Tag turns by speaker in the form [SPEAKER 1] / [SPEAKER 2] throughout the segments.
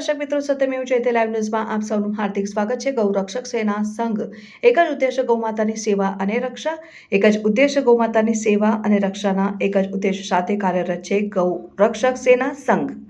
[SPEAKER 1] દર્શક મિત્રો સત્યમેવ જયતે લાઈવ ન્યૂઝમાં આપ સૌનું હાર્દિક સ્વાગત છે. ગૌરક્ષક સેના સંઘ એક જ ઉદ્દેશ્ય ગૌમાતાની સેવા અને રક્ષા, એક જ ઉદ્દેશ્ય ગૌમાતાની સેવા અને રક્ષાના, એક જ ઉદ્દેશ્ય સાથે કાર્યરત છે ગૌ રક્ષક સેના સંઘ.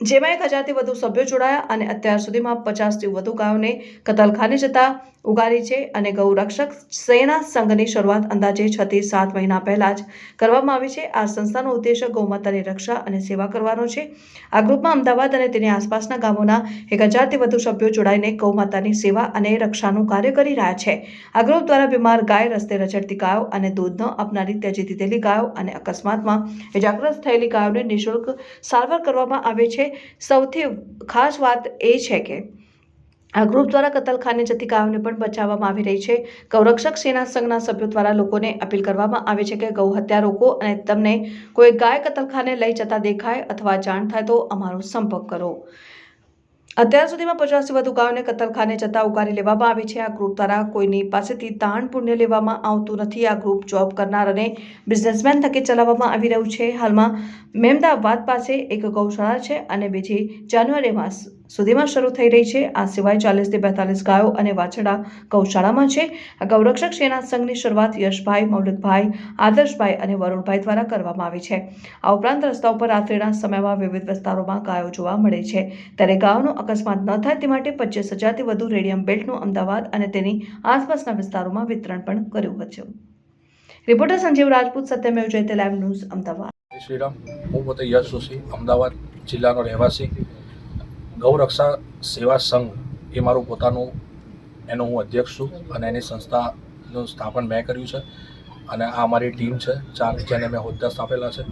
[SPEAKER 1] જેમાં એક હજારથી વધુ સભ્યો જોડાયા અને અત્યાર સુધીમાં પચાસથી વધુ ગાયોને કતલખાને જતા ઉગારી છે અને ગૌ રક્ષક સેના સંઘની શરૂઆત અંદાજે છ સાત મહિના પહેલા જ કરવામાં આવી છે. આ સંસ્થાનો ઉદ્દેશ્ય ગૌમાતાની રક્ષા અને સેવા કરવાનો છે. આ ગ્રુપમાં અમદાવાદ અને તેની આસપાસના ગામોના એક હજારથી વધુ સભ્યો જોડાઈને ગૌમાતાની સેવા અને રક્ષાનું કાર્ય કરી રહ્યા છે. આ ગ્રુપ દ્વારા બીમાર ગાય રસ્તે રચડતી ગાયો અને દૂધ ન આપનારી ત્યજી દીધેલી ગાયો અને અકસ્માતમાં ઇજાગ્રસ્ત થયેલી ગાયોને નિઃશુલ્ક સારવાર કરવામાં આવે છે. સૌથી ખાસ વાત એ છે કે આ ગ્રુપ દ્વારા કતલખાને જતી ગાયોને પણ બચાવવામાં આવી રહી છે. ગૌરક્ષક સેના સંઘના સભ્યો દ્વારા લોકોને અપીલ કરવામાં આવે છે કે ગૌ હત્યા રોકો અને તમને કોઈ ગાય કતલખાને લઈ જતા દેખાય અથવા જાણ થાય તો અમારો સંપર્ક કરો. અત્યાર સુધીમાં પચાસથી વધુ ગાયોને કતલખાને જતા ઉગારી લેવામાં આવી છે. આ ગ્રુપ દ્વારા કોઈની પાસેથી તાણ પુણ્ય લેવામાં આવતું નથી. આ ગ્રુપ જોબ કરનાર અને બિઝનેસમેન થકી ચલાવવામાં આવી રહ્યું છે. હાલમાં મહેમદાબાદ પાસે એક ગૌશાળા છે અને બીજી જાન્યુઆરી માસ સુધીમાં શરૂ થઈ રહી છે. આ સિવાય ચાલીસથી બેતાલીસ ગાયો અને વાછડા ગૌશાળામાં છે. આ ગૌરક્ષક સેના સંઘની શરૂઆત યશભાઈ, મૌલિકભાઈ, આદર્શભાઈ અને વરુણભાઈ દ્વારા કરવામાં આવી છે. આ ઉપરાંત રસ્તા ઉપર રાત્રિના સમયમાં વિવિધ વિસ્તારોમાં ગાયો જોવા મળે છે. ત્યારે ગાયોનો અકસ્માત ન થાય તે માટે પચીસ હજારથી વધુ રેડિયમ બેલ્ટનું અમદાવાદ અને તેની આસપાસના વિસ્તારોમાં વિતરણ પણ કર્યું હતું. Reporter Sanjeev Rajput, Satyamev Jayate, live news Ahmedabad.
[SPEAKER 2] Shriram હું પોતે યશ જોશી, અમદાવાદ જિલ્લાનો રહેવાસી. ગૌરક્ષા સેવા સંઘ એ મારું પોતાનું, એનો હું અધ્યક્ષ છું અને એની સંસ્થાનું સ્થાપન મેં કર્યું છે અને આ અમારી ટીમ છે, ચાર જેને મેં હોદ્દા સ્થાપેલા છે.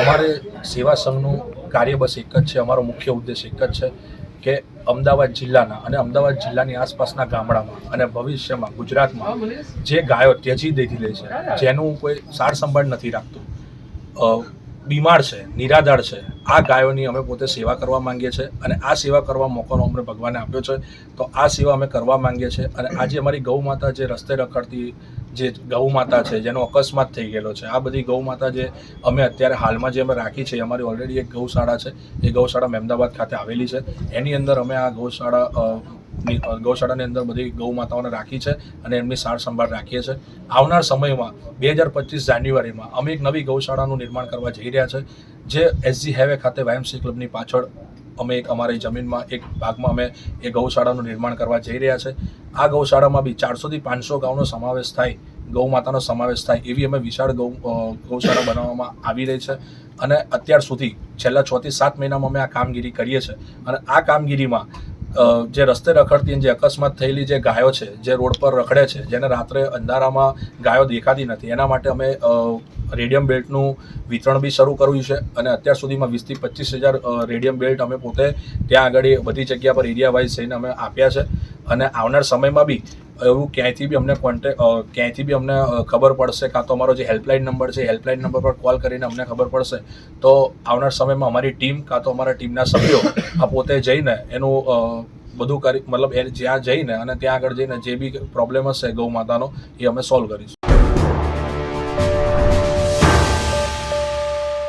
[SPEAKER 2] અમારે સેવા સંઘનું કાર્ય બસ એક જ છે, અમારો મુખ્ય ઉદ્દેશ એક જ છે કે અમદાવાદ જિલ્લાના અને અમદાવાદ જિલ્લાની આસપાસના ગામડામાં અને ભવિષ્યમાં ગુજરાતમાં જે ગાયો ત્યજી દીધી છે, જેનું કોઈ સાર સંભાળ નથી રાખતું. બીમાર છે, નિરાધાર છે. આ ગાયોની અમે પોતે સેવા કરવા માંગીએ છીએ અને આ સેવા કરવા મોકોનો અમને ભગવાને આપ્યો છે. તો આ સેવા અમે કરવા માંગીએ છીએ અને આજે અમારી ગૌ માતા જે રસ્તે રખડતી જે ગૌ માતા છે, જેનો અકસ્માત થઈ ગયેલો છે, આ બધી ગૌ માતા જે અમે અત્યારે હાલમાં જે અમે રાખી છે અમારી ઓલરેડી એક ગૌશાળા છે. એ ગૌશાળા મહેમદાબાદ ખાતે આવેલી છે. એની અંદર અમે આ ગૌશાળા ગૌશાળાની અંદર બધી ગૌ માતાઓને રાખી છે અને એમની સાર સંભાળ રાખીએ છીએ આવનાર સમયમાં, બે હજાર પચીસ જાન્યુઆરીમાં, અમે એક નવી ગૌશાળાનું નિર્માણ કરવા જઈ રહ્યા છે, જે એસજી હેવે ખાતે વાયમસી ક્લબની પાછળ અમે એક અમારી જમીનમાં, એક ભાગમાં અમે એ ગૌશાળાનું નિર્માણ કરવા જઈ રહ્યા છે. આ ગૌશાળામાં બી ચારસોથી પાંચસો ગાઉનો સમાવેશ થાય ગૌ માતાનો સમાવેશ થાય એવી અમે વિશાળ ગૌ ગૌશાળા બનાવવામાં આવી રહી છે. અને અત્યાર સુધી છેલ્લા છથી સાત મહિનામાં અમે આ કામગીરી કરીએ છીએ. અને આ કામગીરીમાં જે રસ્તે રખડતી જે અકસ્માત થયેલી જે ગાયો છે, જે રોડ પર રખડે છે, જેને રાત્રે અંધારામાં ગાયો દેખાતી નથી. એના માટે અમે રેડિયમ બેલ્ટનું વિતરણ બી શરૂ કર્યું છે અને અત્યાર સુધીમાં વીસથી પચીસ હજાર રેડિયમ બેલ્ટ અમે પોતે ત્યાં આગળ બધી જગ્યા પર એરિયા વાઇઝ થઈને અમે આપ્યા છે. અને આવનાર સમયમાં બી એવું ક્યાંયથી બી અમને કોન્ટેક ક્યાંયથી બી અમને ખબર પડશે કાં તો અમારો જે હેલ્પલાઇન નંબર છે હેલ્પલાઇન નંબર પર કોલ કરીને અમને ખબર પડશે, તો આવનાર સમયમાં અમારી ટીમ કાં તો અમારા ટીમના સભ્યો આ પોતે જઈને એનું બધું કરી, મતલબ એ જ્યાં જઈને અને ત્યાં આગળ જઈને જે બી પ્રોબ્લેમ હશે ગૌ માતાનો, એ અમે સોલ્વ કરીશું.